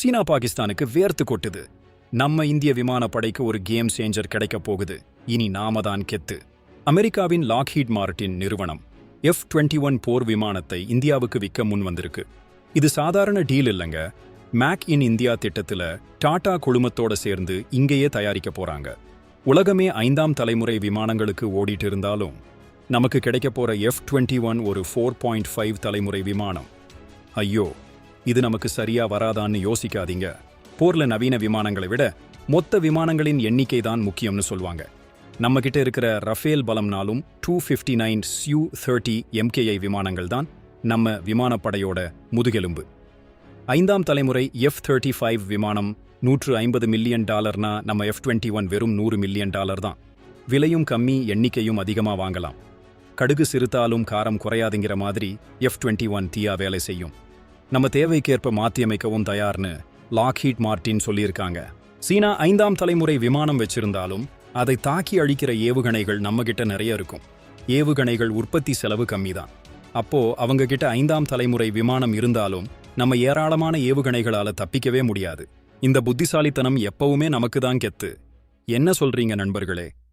சீனா பாகிஸ்தானுக்கு வேர்த்து கொட்டுது. நம்ம இந்திய விமானப்படைக்கு ஒரு கேம் சேஞ்சர் கிடைக்கப் போகுது. இனி நாம தான் கெத்து. அமெரிக்காவின் லாக்ஹீட் மார்ட்டின் நிறுவனம். எஃப் டுவெண்ட்டி ஒன் போர் விமானத்தை இந்தியாவுக்கு விற்க முன் வந்திருக்கு. இது சாதாரண டீல் இல்லைங்க. மேக் இன் இந்தியா திட்டத்துல டாடா குழுமத்தோட சேர்ந்து இங்கேயே தயாரிக்க போறாங்க. உலகமே ஐந்தாம் தலைமுறை விமானங்களுக்கு ஓடிட்டு இருந்தாலும் நமக்கு கிடைக்க போற எஃப் டுவெண்ட்டி ஒன் ஒரு ஃபோர் பாயிண்ட் ஃபைவ் தலைமுறை விமானம். ஐயோ இது நமக்கு சரியா வராதான்னு யோசிக்காதீங்க. போர்ல நவீன விமானங்களை விட மொத்த விமானங்களின் எண்ணிக்கை தான் முக்கியம்னு சொல்வாங்க. நம்ம கிட்ட இருக்கிற Rafale பலம்னாலும் two fifty nine SU thirty MKI விமானங்கள் தான் நம்ம விமானப்படையோட முதுகெலும்பு. ஐந்தாம் தலைமுறை எஃப் தேர்ட்டி ஃபைவ் விமானம் நூற்று ஐம்பது மில்லியன் டாலர்னா நம்ம எஃப் டுவெண்ட்டி ஒன் வெறும் நூறு மில்லியன் டாலர் தான். விலையும் கம்மி எண்ணிக்கையும் அதிகமா வாங்கலாம். கடுகு சிறுத்தாலும் காரம் குறையாதுங்கிற மாதிரி எஃப் டுவெண்ட்டி ஒன் தீயா வேலை செய்யும். நம்ம தேவைக்கேற்ப மாற்றியமைக்கவும் தயார்னு லாக்ஹீட் மார்ட்டின் சொல்லியிருக்காங்க. சீனா ஐந்தாம் தலைமுறை விமானம் வச்சிருந்தாலும் அதை தாக்கி அழிக்கிற ஏவுகணைகள் நம்மகிட்ட நிறைய இருக்கும். ஏவுகணைகள் உற்பத்தி செலவு கம்மி தான் அப்போ அவங்க கிட்ட ஐந்தாம் தலைமுறை விமானம் இருந்தாலும் நம்ம ஏராளமான ஏவுகணைகளால தப்பிக்கவே முடியாது. இந்த புத்திசாலித்தனம் எப்பவுமே நமக்கு தான் கெத்து. என்ன சொல்றீங்க நண்பர்களே?